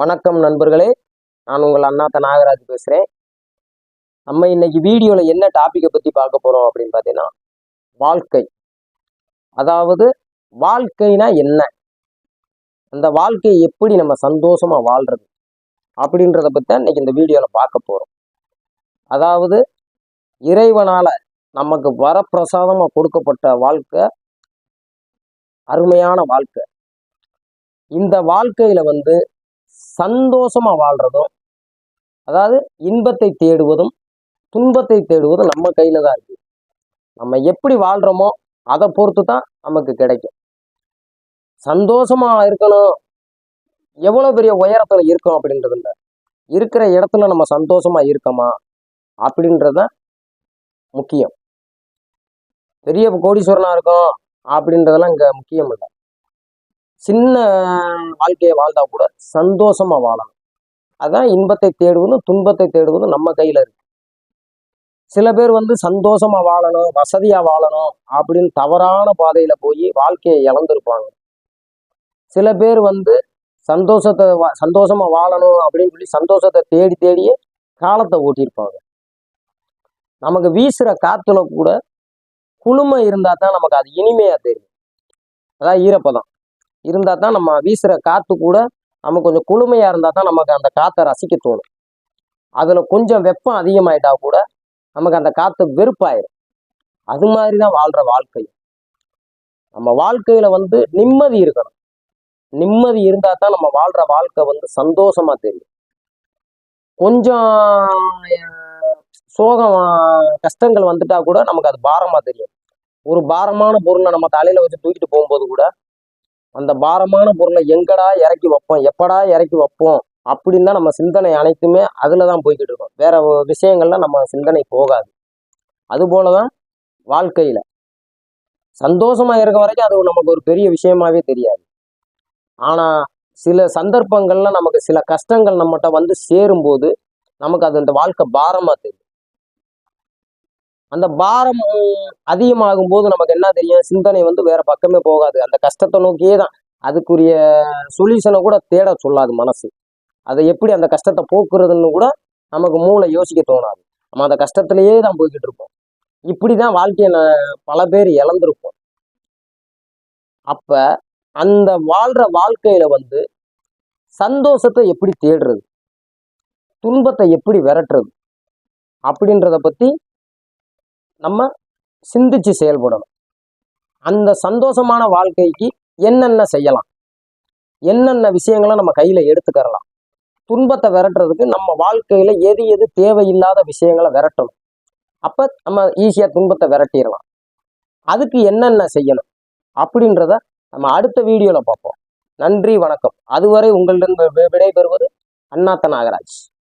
வணக்கம் நண்பர்களே. நான் உங்கள் அண்ணாத்த நாகராஜ் பேசுகிறேன் நம்ம இன்னைக்கு வீடியோவில் என்ன டாப்பிக்கை பற்றி பார்க்க போகிறோம் அப்படின்னு பார்த்தீங்கன்னா வாழ்க்கை. அதாவது வாழ்க்கைனா என்ன? அந்த வாழ்க்கையை எப்படி நம்ம சந்தோஷமாக வாழ்றது? அப்படின்றத பற்றி தான் இன்னைக்கு இந்த வீடியோவில் பார்க்க போகிறோம் அதாவது இறைவனால் நமக்கு வரப்பிரசாதமாக கொடுக்கப்பட்ட வாழ்க்கை அருமையான வாழ்க்கை. இந்த வாழ்க்கையில் வந்து சந்தோஷமா வாழ்றதும் அதாவது இன்பத்தை தேடுவதும் துன்பத்தை தேடுவதும் நம்ம கையில தான் இருக்கு. நம்ம எப்படி வாழ்றோமோ அதை பொறுத்து தான் நமக்கு கிடைக்கும். சந்தோஷமா இருக்கணும். எவ்வளவு பெரிய உயரத்துல இருக்கோம் அப்படின்றது இல்லை. இருக்கிற இடத்துல நம்ம சந்தோஷமா இருக்கோமா அப்படின்றத முக்கியம். பெரிய கோடீஸ்வரனா இருக்கும் அப்படின்றதெல்லாம் இங்க முக்கியம் இல்லை. சின்ன வாழ்க்கையை வாழ்ந்தா கூட சந்தோஷமா வாழணும் அதான் இன்பத்தை தேடுவதும் துன்பத்தை தேடுவதும் நம்ம கையில இருக்கு. சில பேர் வந்து சந்தோஷமா வாழணும் வசதியா வாழணும் அப்படின்னு தவறான பாதையில போய் வாழ்க்கையை இழந்திருப்பாங்க. சில பேர் வந்து சந்தோஷத்தை வா- சந்தோஷமா வாழணும் அப்படின்னு சொல்லி சந்தோஷத்தை தேடி தேடியே காலத்தை ஓட்டியிருப்பாங்க. நமக்கு வீசுற காத்துல கூட குளுமை இருந்தா தான் நமக்கு அது இனிமையா தெரியும். அதான் ஈரப்பதம். இருந்தா தான் நம்ம வீசுற காற்று கூட நம்ம கொஞ்சம் குளுமையா இருந்தால் தான் நமக்கு அந்த காற்றை ரசிக்க தோணும். அதுல கொஞ்சம் வெப்பம் அதிகமாயிட்டா கூட நமக்கு அந்த காற்று வெறுப்பாயிடும் அது மாதிரி தான் வாழ்ற வாழ்க்கை. நம்ம வாழ்க்கையில வந்து நிம்மதி இருக்கணும். நிம்மதி இருந்தா தான் நம்ம வாழ்ற வாழ்க்கை வந்து சந்தோஷமா தெரியும். கொஞ்சம் சோகம் கஷ்டங்கள் வந்துட்டா கூட நமக்கு அது பாரமா தெரியும். ஒரு பாரமான பொருளை நம்ம தலையில வச்சு தூக்கிட்டு போகும்போது கூட அந்த பாரமான பொருளை எங்கடா இறக்கி வைப்போம்? எப்படா இறக்கி வைப்போம்? அப்படின்னு தான் நம்ம சிந்தனை அனைத்துமே அதில் தான் போய்கிட்டு இருக்கோம். வேற விஷயங்கள்ல நம்ம சிந்தனை போகாது. அதுபோல தான் வாழ்க்கையில். சந்தோஷமா இருக்க வரைக்கும் அது நமக்கு ஒரு பெரிய விஷயமாவே தெரியாது. ஆனால் சில சந்தர்ப்பங்கள்ல நமக்கு சில கஷ்டங்கள் நம்மகிட்ட வந்து சேரும்போது நமக்கு அது அந்த வாழ்க்கை பாரமாக தெரியும். அந்த பாரம் அதிகமாகும் போது நமக்கு என்ன தெரியும்? சிந்தனை வந்து வேற பக்கமே போகாது. அந்த கஷ்டத்தை நோக்கியே தான் அதுக்குரிய சொல்யூஷனை கூட தேட சொல்லாது மனசு. அதை எப்படி அந்த கஷ்டத்தை போக்குறதுன்னு கூட நமக்கு மூளை யோசிக்க தோணாது. நம்ம அந்த கஷ்டத்திலேயே தான் போய்கிட்டு இருப்போம் இப்படிதான் வாழ்க்கையை ந- பல பேர் இழந்திருப்போம். அப்ப அந்த வாழ்ற வாழ்க்கையில வந்து சந்தோஷத்தை எப்படி தேடுறது? துன்பத்தை எப்படி விரட்டுறது? அப்படின்றத பத்தி நம்ம சிந்திச்சு செயல்படணும். அந்த சந்தோஷமான வாழ்க்கைக்கு என்னென்ன செய்யலாம்? என்னென்ன விஷயங்களை நம்ம கையில எடுத்துக்கரலாம் துன்பத்தை விரட்டுறதுக்கு நம்ம வாழ்க்கையில எது எது தேவையில்லாத விஷயங்களை விரட்டணும். அப்ப நம்ம ஈஸியா துன்பத்தை விரட்டிடலாம். அதுக்கு என்னென்ன செய்யணும்? அப்படின்றத நம்ம அடுத்த வீடியோல பார்ப்போம். நன்றி வணக்கம். அதுவரை உங்களிடம் வி- விடைபெறுவது அண்ணாத்த நாகராஜ்.